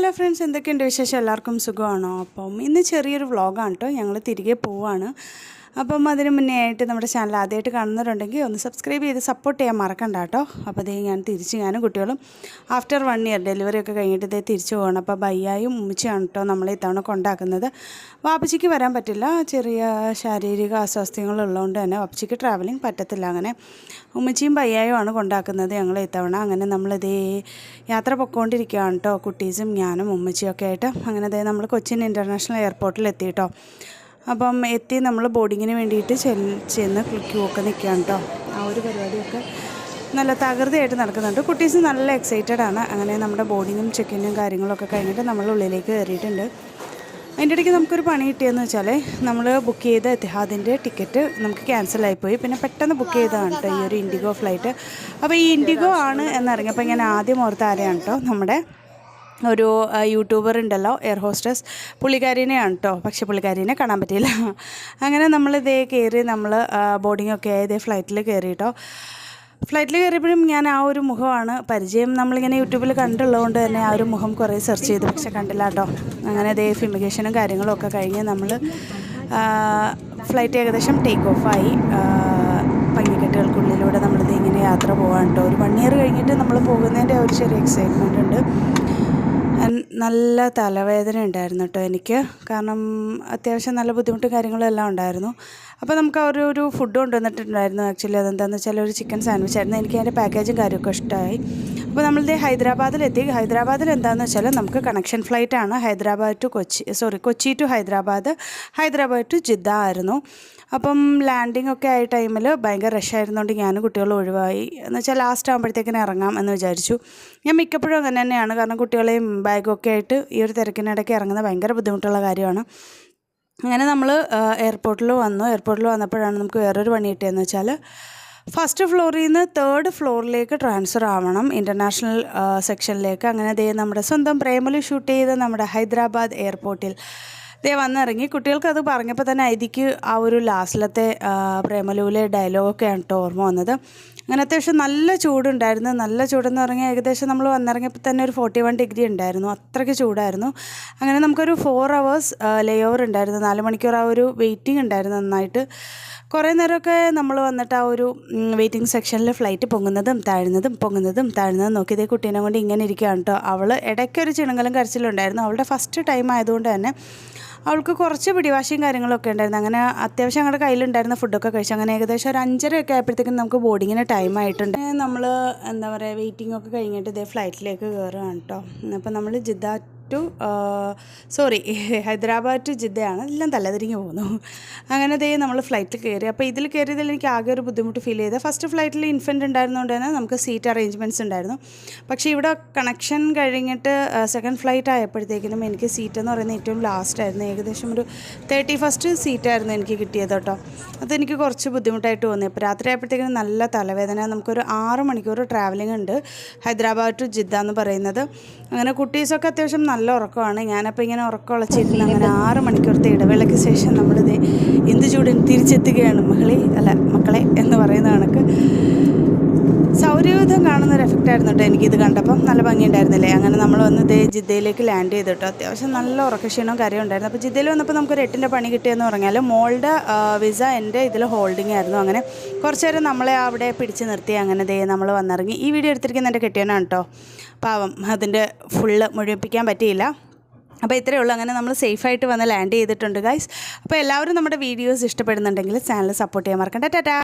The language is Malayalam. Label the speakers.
Speaker 1: ഹലോ ഫ്രണ്ട്സ് എന്തൊക്കെയുണ്ട് വിശേഷം? എല്ലാവർക്കും സുഖമാണോ? അപ്പം ഇന്ന് ചെറിയൊരു വ്ളോഗാണ് കേട്ടോ. ഞങ്ങൾ തിരികെ പോവാണ്. അപ്പം അതിന് മുന്നേ ആയിട്ട് നമ്മുടെ ചാനൽ ആദ്യമായിട്ട് കാണുന്നവരുണ്ടെങ്കിൽ ഒന്ന് സബ്സ്ക്രൈബ് ചെയ്ത് സപ്പോർട്ട് ചെയ്യാൻ മറക്കണ്ട കേട്ടോ. അപ്പോൾ അതേ ഞാൻ തിരിച്ച് ഞാനും കുട്ടികളും ആഫ്റ്റർ വൺ ഇയർ ഡെലിവറി ഒക്കെ കഴിഞ്ഞിട്ട് ഇതേ തിരിച്ചു പോകണം അപ്പോൾ ബയ്യായും ഉമ്മച്ചിയാണ് കേട്ടോ നമ്മളെ ഇത്തവണ കൊണ്ടാക്കുന്നത്. വാപ്പച്ചിക്ക് വരാൻ പറ്റില്ല. ചെറിയ ശാരീരിക അസ്വാസ്ഥ്യങ്ങളുള്ളതുകൊണ്ട് തന്നെ വാപ്പച്ചിക്ക് ട്രാവലിംഗ് പറ്റത്തില്ല അങ്ങനെ. ഉമ്മച്ചിയും ബയ്യായുമാണ് കൊണ്ടാക്കുന്നത് ഞങ്ങൾ ഇത്തവണ. അങ്ങനെ നമ്മളിതേ യാത്ര പൊക്കോണ്ടിരിക്കുകയാണ് കേട്ടോ കുട്ടീസും ഞാനും ഉമ്മച്ചിയൊക്കെ ആയിട്ട്. അങ്ങനെ അതേ നമ്മൾ കൊച്ചിൻ ഇന്റർനാഷണൽ എയർപോർട്ടിൽ എത്തി കേട്ടോ അപ്പം എത്തി നമ്മൾ ബോർഡിങ്ങിന് വേണ്ടിയിട്ട് ചെന്ന് ചെന്ന് ക്യൂ ഒക്കെ നിൽക്കുകയാണ് കേട്ടോ ആ ഒരു പരിപാടിയൊക്കെ നല്ല തകൃതിയായിട്ട് നടക്കുന്നുണ്ട്. കുട്ടീസ് നല്ല എക്സൈറ്റഡ് ആണ്. അങ്ങനെ നമ്മുടെ ബോർഡിങ്ങും ചെക്കിങ്ങും കാര്യങ്ങളൊക്കെ കഴിഞ്ഞിട്ട് നമ്മൾ ഉള്ളിലേക്ക് കയറിയിട്ടുണ്ട്. അതിന്റെ ഇടയ്ക്ക് നമുക്കൊരു പണി കിട്ടിയെന്ന് വെച്ചാൽ നമ്മൾ ബുക്ക് ചെയ്ത എത്തിഹാദിന്റെ ടിക്കറ്റ് നമുക്ക് ക്യാൻസൽ ആയിപ്പോയി പിന്നെ പെട്ടെന്ന് ബുക്ക് ചെയ്തതാണ് കേട്ടോ ഈ ഒരു ഇൻഡിഗോ ഫ്ലൈറ്റ് അപ്പോൾ ഈ ഇൻഡിഗോ ആണ് എന്നറിഞ്ഞപ്പോൾ ഞാൻ ആദ്യം ഓർത്ത ആരെയാണ് കേട്ടോ നമ്മുടെ ഒരു യൂട്യൂബർ ഉണ്ടല്ലോ എയർ ഹോസ്റ്റസ് പുള്ളിക്കാരിനെയാണ് കേട്ടോ പക്ഷേ പുള്ളിക്കാരിനെ കാണാൻ പറ്റിയില്ല. അങ്ങനെ നമ്മൾ ഇതേ കയറി നമ്മൾ ബോർഡിംഗ് ഒക്കെ ഇതേ ഫ്ലൈറ്റിൽ കയറി കേട്ടോ ഫ്ലൈറ്റിൽ കയറിയപ്പോഴും ഞാൻ ആ ഒരു മുഖമാണ് പരിചയം നമ്മളിങ്ങനെ യൂട്യൂബിൽ കണ്ടുള്ളതുകൊണ്ട് തന്നെ ആ ഒരു മുഖം കുറേ സെർച്ച് ചെയ്തു. പക്ഷെ കണ്ടില്ല കേട്ടോ അങ്ങനെ അതേ ഫിമിഗേഷനും കാര്യങ്ങളും ഒക്കെ കഴിഞ്ഞ് നമ്മൾ ഫ്ലൈറ്റ് ഏകദേശം ടേക്ക് ഓഫായി പങ്ങിക്കെട്ടുകൾക്കുള്ളിലൂടെ നമ്മളിത് ഇങ്ങനെ യാത്ര പോകാൻ കേട്ടോ ഒരു വൺ ഇയർ കഴിഞ്ഞിട്ട് നമ്മൾ പോകുന്നതിന്റെ ഒരു ചെറിയ എക്സൈറ്റ്മെന്റ് ഉണ്ട്. And നല്ല തലവേദന ഉണ്ടായിരുന്നു കേട്ടോ എനിക്ക്. കാരണം അത്യാവശ്യം നല്ല ബുദ്ധിമുട്ടും കാര്യങ്ങളും എല്ലാം ഉണ്ടായിരുന്നു. അപ്പോൾ നമുക്ക് ആ ഒരു ഫുഡ് കൊണ്ടുവന്നിട്ടുണ്ടായിരുന്നു ആക്ച്വലി അതെന്താണെന്ന് വെച്ചാൽ ഒരു ചിക്കൻ സാൻഡ്വിച്ച് ആയിരുന്നു. എനിക്ക് അതിന്റെ പാക്കേജും കാര്യമൊക്കെ ഇഷ്ടമായി. അപ്പോൾ നമ്മളിത് ഹൈദരാബാദിലെത്തി. ഹൈദരാബാദിൽ എന്താണെന്ന് വെച്ചാൽ നമുക്ക് കണക്ഷൻ ഫ്ലൈറ്റ് ആണ്. Hyderabad to Kochi sorry Kochi to Hyderabad Hyderabad to Jeddah ആയിരുന്നു. അപ്പം ലാൻഡിംഗ് ഒക്കെ ആയ ടൈമിൽ ഭയങ്കര റഷ് ആയിരുന്നുകൊണ്ട് ഞാനും കുട്ടികളും ഒഴിവായി. എന്ന് വെച്ചാൽ ലാസ്റ്റ് ആകുമ്പോഴത്തേക്കിന് ഇറങ്ങാം എന്ന് വിചാരിച്ചു. ഞാൻ മിക്കപ്പോഴും അങ്ങനെ തന്നെയാണ്. കാരണം കുട്ടികളെയും ബാഗും ഒക്കെ ആയിട്ട് ഈ ഒരു തിരക്കിനിടയ്ക്ക് ഇറങ്ങുന്നത് ഭയങ്കര ബുദ്ധിമുട്ടുള്ള കാര്യമാണ്. അങ്ങനെ നമ്മൾ എയർപോർട്ടിൽ വന്നു. എയർപോർട്ടിൽ വന്നപ്പോഴാണ് നമുക്ക് വേറൊരു പണി കിട്ടിയതെന്ന് വെച്ചാൽ ഫസ്റ്റ് ഫ്ലോറിൽ നിന്ന് തേർഡ് ഫ്ലോറിലേക്ക് ട്രാൻസ്ഫർ ആവണം ഇന്റർനാഷണൽ സെക്ഷനിലേക്ക് അങ്ങനെ ദേ നമ്മുടെ സ്വന്തം പ്രേമലി ഷൂട്ട് ചെയ്ത് നമ്മുടെ ഹൈദരാബാദ് എയർപോർട്ടിൽ ദേ വന്നിറങ്ങി. കുട്ടികൾക്ക് അത് പറഞ്ഞപ്പോൾ തന്നെ ഐതിക്ക് ആ ഒരു ലാസ്റ്റിലത്തെ പ്രേമലൂലെ ഡയലോഗൊക്കെയാണ് കേട്ടോ ഓർമ്മ വന്നത്. അങ്ങനെ അത്യാവശ്യം നല്ല ചൂടുണ്ടായിരുന്നു. നല്ല ചൂടെന്ന് പറഞ്ഞാൽ ഏകദേശം നമ്മൾ വന്നിറങ്ങിയപ്പോൾ തന്നെ ഒരു ഫോർട്ടി വൺ ഡിഗ്രി ഉണ്ടായിരുന്നു. അത്രയ്ക്ക് ചൂടായിരുന്നു. അങ്ങനെ നമുക്കൊരു ഫോർ അവേഴ്സ് ലേ ഓവർ ഉണ്ടായിരുന്നു. നാല് മണിക്കൂർ ആ ഒരു വെയിറ്റിംഗ് ഉണ്ടായിരുന്നു നന്നായിട്ട്. കുറേ നേരമൊക്കെ നമ്മൾ വന്നിട്ട് ആ ഒരു വെയിറ്റിംഗ് സെക്ഷനിൽ ഫ്ലൈറ്റ് പൊങ്ങുന്നതും താഴുന്നതും പൊങ്ങുന്നതും താഴുന്നതും നോക്കി ഇതേ കുട്ടീനെ കൊണ്ട് ഇങ്ങനെ ഇരിക്കുകയാണ് കേട്ടോ അവൾ ഇടയ്ക്കൊരു ചിണുങ്ങലും കരച്ചിലുണ്ടായിരുന്നു അവളുടെ ഫസ്റ്റ് ടൈം ആയതുകൊണ്ട് തന്നെ അവൾക്ക് കുറച്ച് പിടിവാശിയും കാര്യങ്ങളൊക്കെ ഉണ്ടായിരുന്നു. അങ്ങനെ അത്യാവശ്യം ഞങ്ങളുടെ കയ്യിലുണ്ടായിരുന്ന ഫുഡൊക്കെ കഴിച്ചു. അങ്ങനെ ഏകദേശം ഒരു അഞ്ചരയൊക്കെ ആയപ്പോഴത്തേക്കും നമുക്ക് ബോർഡിങ്ങിന് ടൈം ആയിട്ടുണ്ട്. നമ്മൾ എന്താ പറയുക വെയിറ്റിംഗ് ഒക്കെ കഴിഞ്ഞിട്ട് ഇതേ ഫ്ലൈറ്റിലേക്ക് കയറുകയാണ് കേട്ടോ അപ്പോൾ നമ്മൾ Jeddah to sorry Hyderabad to ജിദ്ദയാണ്. എല്ലാം തലതിരിഞ്ഞ് പോകുന്നു. അങ്ങനെ ദേ നമ്മൾ ഫ്ലൈറ്റിൽ കയറി. അപ്പോൾ ഇതിൽ കയറിയതിൽ എനിക്ക് ആകെ ഒരു ബുദ്ധിമുട്ട് ഫീൽ ചെയ്തത്. ഫസ്റ്റ് ഫ്ലൈറ്റിൽ ഇൻഫന്റ് ഉണ്ടായിരുന്നതുകൊണ്ട് തന്നെ നമുക്ക് സീറ്റ് അറേഞ്ച്മെന്റ്സ് ഉണ്ടായിരുന്നു. പക്ഷേ ഇവിടെ കണക്ഷൻ കഴിഞ്ഞിട്ട് സെക്കൻഡ് ഫ്ലൈറ്റ് ആയപ്പോഴത്തേക്കിനും എനിക്ക് സീറ്റ് എന്ന് പറയുന്നത് ഏറ്റവും ലാസ്റ്റ് ആയിരുന്നു. ഏകദേശം ഒരു തേർട്ടി ഫസ്റ്റ് സീറ്റായിരുന്നു എനിക്ക് കിട്ടിയത് കേട്ടോ. അതെനിക്ക് കുറച്ച് ബുദ്ധിമുട്ടായിട്ട് തോന്നി. അപ്പോൾ രാത്രി ആയപ്പോഴത്തേക്കിനും നല്ല തലവേദന. നമുക്കൊരു ആറ് മണിക്കൂർ ട്രാവലിംഗ് ഉണ്ട്. ഹൈദരാബാദ് ടു ജിദ്ദ എന്ന് പറയുന്നത്. അങ്ങനെ കുട്ടീസൊക്കെ അത്യാവശ്യം നല്ല ഉറക്കമാണ്. ഞാനപ്പോൾ ഇങ്ങനെ ഉറക്കം അങ്ങനെ ആറ് മണിക്കൂർത്തെ ഇടവേളയ്ക്ക് ശേഷം നമ്മളിത് എന്ത് ചൂടിന് തിരിച്ചെത്തുകയാണ്. മഹളി അല്ല ആയിരുന്നു കേട്ടോ എനിക്കിത് കണ്ടപ്പം. നല്ല ഭംഗിയുണ്ടായിരുന്നില്ലേ? അങ്ങനെ നമ്മൾ വന്ന് ഇതേ ജിദ്ദയിലേക്ക് ലാൻഡ് ചെയ്തു കേട്ടോ അത്യാവശ്യം നല്ല ഉറക്കക്ഷീണവും കാര്യം ഉണ്ടായിരുന്നു. അപ്പോൾ ജിദ്ദയിൽ വന്നപ്പോൾ നമുക്കൊരു എട്ടിന്റെ പണി കിട്ടിയെന്ന് പറഞ്ഞാൽ മോളുടെ വിസ എന്റെ ഇതിൽ ഹോൾഡിംഗ് ആയിരുന്നു. അങ്ങനെ കുറച്ച് നേരം നമ്മളെ അവിടെ പിടിച്ച് നിർത്തി. അങ്ങനെ ദേ നമ്മൾ വന്നിറങ്ങി. ഈ വീഡിയോ എടുത്തിരിക്കുന്ന എന്റെ കെട്ടിയനാണ് കേട്ടോ പാവം. അതിന്റെ ഫുള്ള് മുഴുവിപ്പിക്കാൻ പറ്റിയില്ല. അപ്പോൾ ഇത്രയേ ഉള്ളൂ. അങ്ങനെ നമ്മൾ സേഫായിട്ട് വന്ന് ലാൻഡ് ചെയ്തിട്ടുണ്ട് ഗൈസ് അപ്പോൾ എല്ലാവരും നമ്മുടെ വീഡിയോസ് ഇഷ്ടപ്പെടുന്നുണ്ടെങ്കിൽ ചാനൽ സപ്പോർട്ട് ചെയ്യാൻ മറക്കണ്ട. ടാറ്റാ